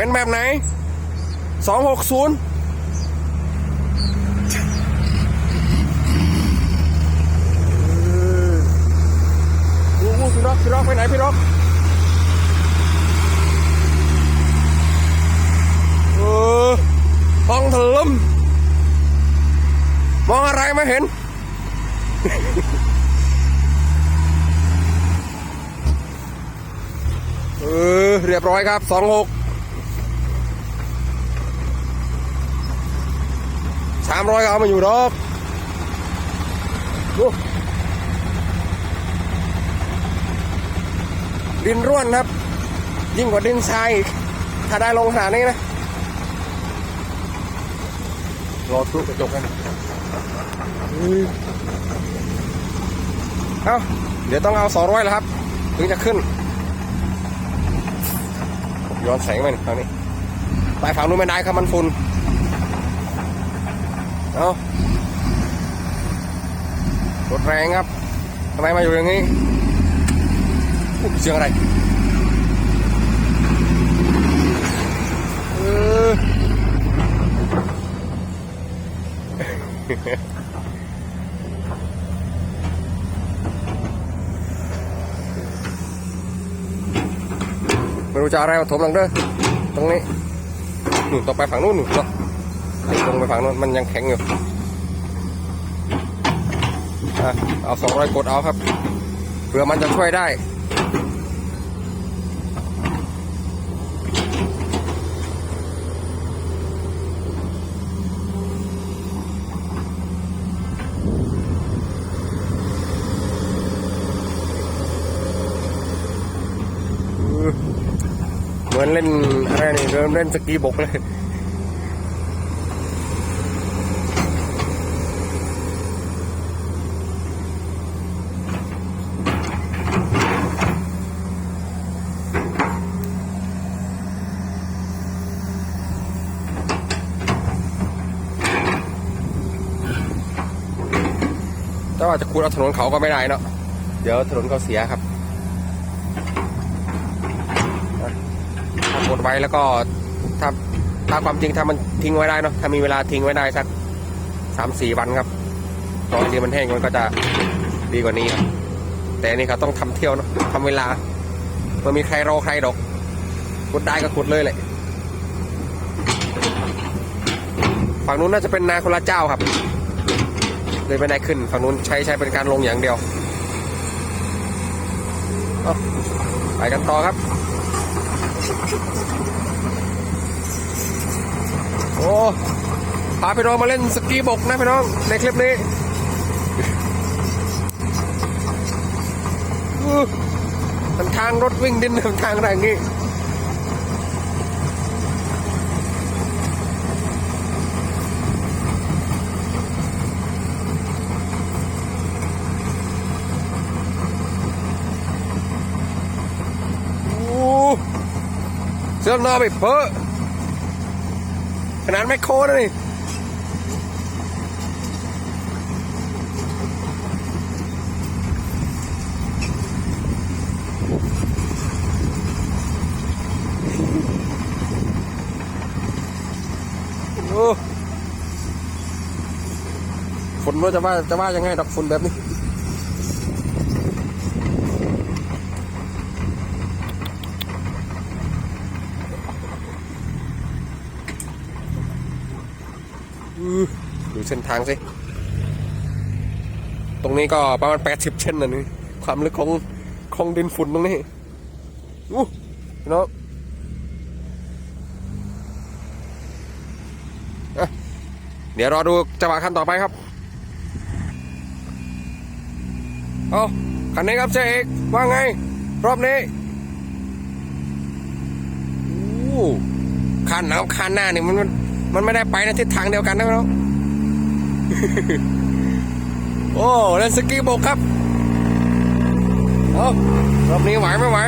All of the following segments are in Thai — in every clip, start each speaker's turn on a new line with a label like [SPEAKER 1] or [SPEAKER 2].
[SPEAKER 1] เป็นแบบไหนสองหกศูนย์พี่ร็อกพี่ร็อกไปไหนพี่ร็อกเออห้องถล่มมองอะไรไม่เห็น เออ เรียบร้อยครับสองหก สามร้อยเอามาอยู่ดอกดูดินร่วนครับ ยิ่งกว่าดินทรายอีกถ้าได้ลงหานี้นะ รอทุกกระจกกันเอาเดี๋ยวต้องเอาสองร้อยแล้วครับ ถึงจะขึ้น ย้อนแสงไปหนึ่งทางนี้ ไปฝั่งนู้นไม่ได้ครับมันฝุ่น เอารถแรงครับทำไมมาอยู่อย่างนี้อุ๊ยเสียงอะไรเออไม่รู้จะอะไรมาถมหลังเด้อตรงนี้หนู่นต่อไปฝั่งนู้นหนู่นต่อ ตรงไปฝั่งนู้นมันยังแข็งอยู่อะเอาสองร้อยกดเอาครับเผื่อมันจะช่วยได้เหมือนเล่นอะไรนี่เริ่มเล่นสกีบกเลย ว่าจะคูดเอาถนนเขาก็ไม่ได้เนาะเดี๋ยวถนนเขาเสียครับถ้ากดไว้แล้วก็ถ้าถ้าความจริงถ้ามันทิ้งไว้ได้เนาะถ้ามีเวลาทิ้งไว้ได้สักสามสี่วันครับตอนที่มันแห้งมันก็จะดีกว่านี้ครับแต่นี่เขาต้องทำเที่ยวเนาะทำเวลามันมีใครรอใครดอกกดได้ก็กดเลยแหละฝั่งนู้นน่าจะเป็นนาคนละเจ้าครับ เลยไม่ได้ขึ้น ฝั่งนู้นใช้ใช้เป็นการลงอย่างเดียว ไปกันต่อครับ โอ้พาพี่น้องมาเล่นสกีบกนะพี่น้อง ในคลิปนี้มันทางรถวิ่งดินมันทางอะไรอย่างงี้อู้เสื้อนอไปเพ้อขนาดแมคโคนะนี่โอ้ฝนว่าจะว่าจะว่ายังไงดอกฝนแบบนี้ อือดู เส้นทางสิ ตรงนี้ก็ประมาณแปดสิบเช่นนะนี่ความลึกของของดินฝุ่นตรงนี้อู้พี่น้องอะเดี๋ยวรอดูจังหวะขั้นต่อไปครับเอาคันนี้ครับเจ๊เอกว่าไง รอบนี้อู้คันหนาวคันหน้านี่มันมันมันไม่ได้ไปในทิศทางเดียวกันนะพี่น้อง โอ้เล่นสกีบกครับเอารอบนี้ไหวไม่ไหว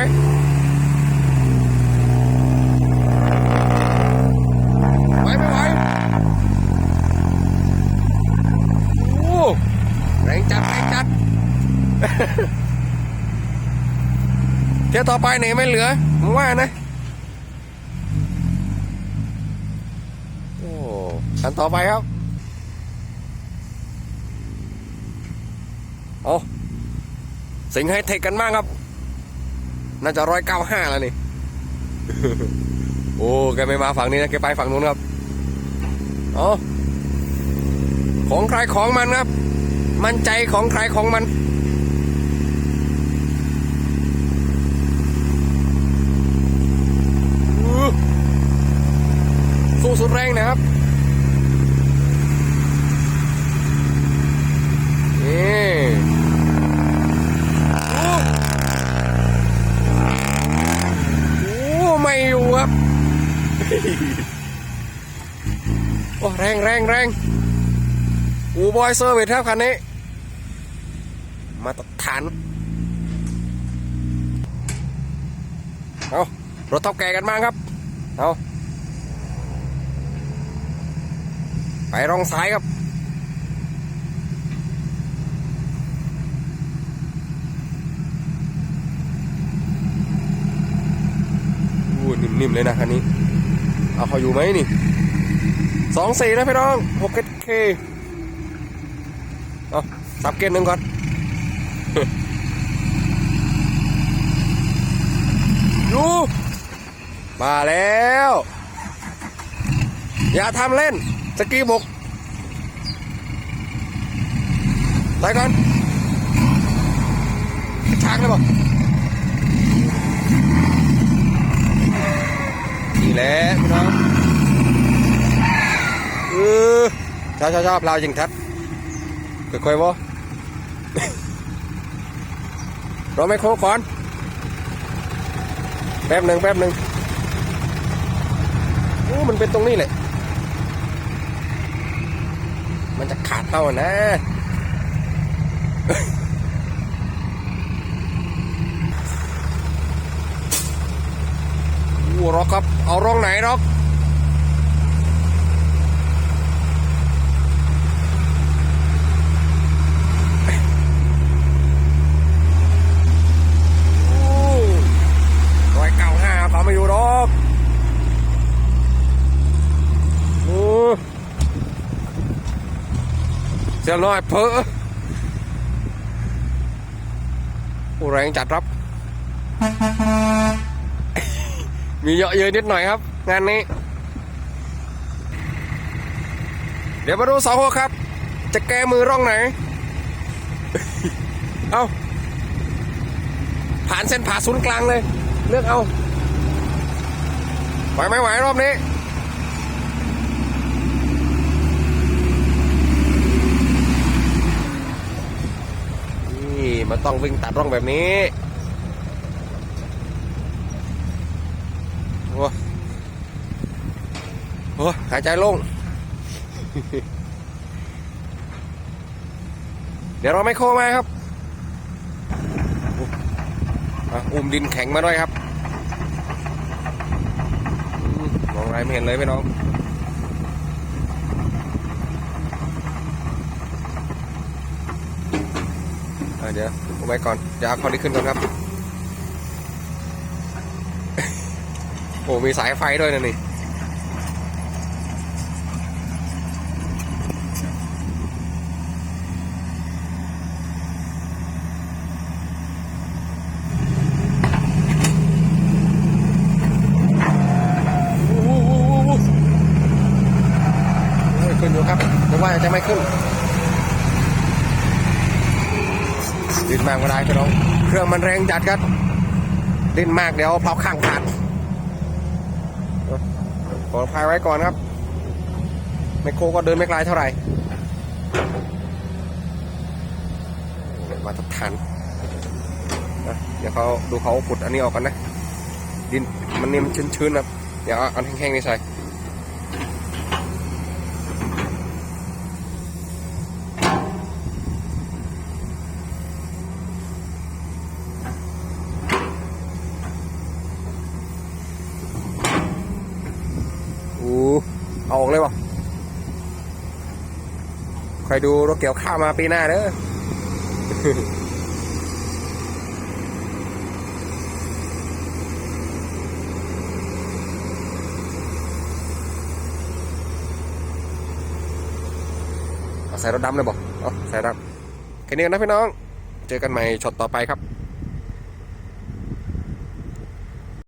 [SPEAKER 1] ไหวไม่ไหวโอ้แรงจัดแรงจัดเที่ยวต่อไปเนี่ยไม่เหลือผมว่านะอันต่อไปครับ โอ้สิงห์ไฮเทคกันมากครับ น่าจะร้อยเก้าห้าแล้วนี่ โอ้ แกไม่มาฝั่งนี้นะ แกไปฝั่งนู้นครับ เอาของใครของมันครับ มันใจของใครของมันสู้สุดแรงนะครับ นี่โอ้โอ้ ไม่อยู่ครับโอ้แรงแรงแรงอูบอยเซอร์วิสครับคันนี้ มาตรฐาน เอารถเท่าแก่กันมากครับ เอาไปรองซ้ายครับ นิ่มๆเลยนะคันนี้ เอาเขาอยู่ไหมนี่สองสี่นะพี่น้องหกเคเอาสับเกณฑ์หนึ่งก่อนอยู่มาแล้ว อย่าทำเล่น สกีบกไปก่อนชากเลยบอกนี่แหละพี่น้องเออ ชอบชอบชอบเราจริงทัดค่อยๆวะเราไม่โค้ก่อน แป๊บหนึ่งแป๊บหนึ่งโอ้มันเป็นตรงนี้แหละ มันจะขาดเท่านะโอ้ร็อกครับ เอาร่องไหนร็อกโอ้ร้อยเก้าห้าเขาไม่อยู่หรอกโอ้ เสียน้อยเพอโอ้แรงจัดครับ มีเยอะเยอะนิดหน่อยครับ งานนี้ เดี๋ยวมาดูสองหัวครับ จะแก้มือร่องไหน เอาผ่านเส้นผ่าศูนย์กลางเลย เลือกเอา ไหวไหมไหวรอบนี้ี่มันต้องวิ่งตัดร่องแบบนี้โอ้โหหายใจโล่งเดี๋ยวเราไม่โค้งมาครับอุ้มดินแข็งมาด้วยครับมมองอะไรไม่เห็นเลยพี่น้อง เดี๋ยวเอาไว้ก่อน เดี๋ยวเอาคอนนี้ขึ้นก่อนครับ โอ้มีสายไฟด้วยนะนี่โอ้โหโอ้ยขึ้นอยู่ครับนึกว่าจะไม่ขึ้น ดินมากก็ได้พี่น้อง เครื่องมันแรงจัดครับ ดินมากเดี๋ยวเผาข้างขาดปลอดภัยไว้ก่อนครับ ไมโครก็เดินไม่ไกลเท่าไหร่ มาตรฐานนะเดี๋ยวเขาดูเขาขุดอันนี้ออกกันนะ ดินมันเนี่ยมันชื้นๆครับ เดี๋ยวเอาอันแห้งๆนี่ใส่อู้เอาออกเลยวะ ใครดูรถเกี่ยวข้าวมาปีหน้าเด้อใส่รถดำเลยบอกเอาใส่ดำแค่นี้กันนะพี่น้อง เจอกันใหม่ช็อตต่อไปครับ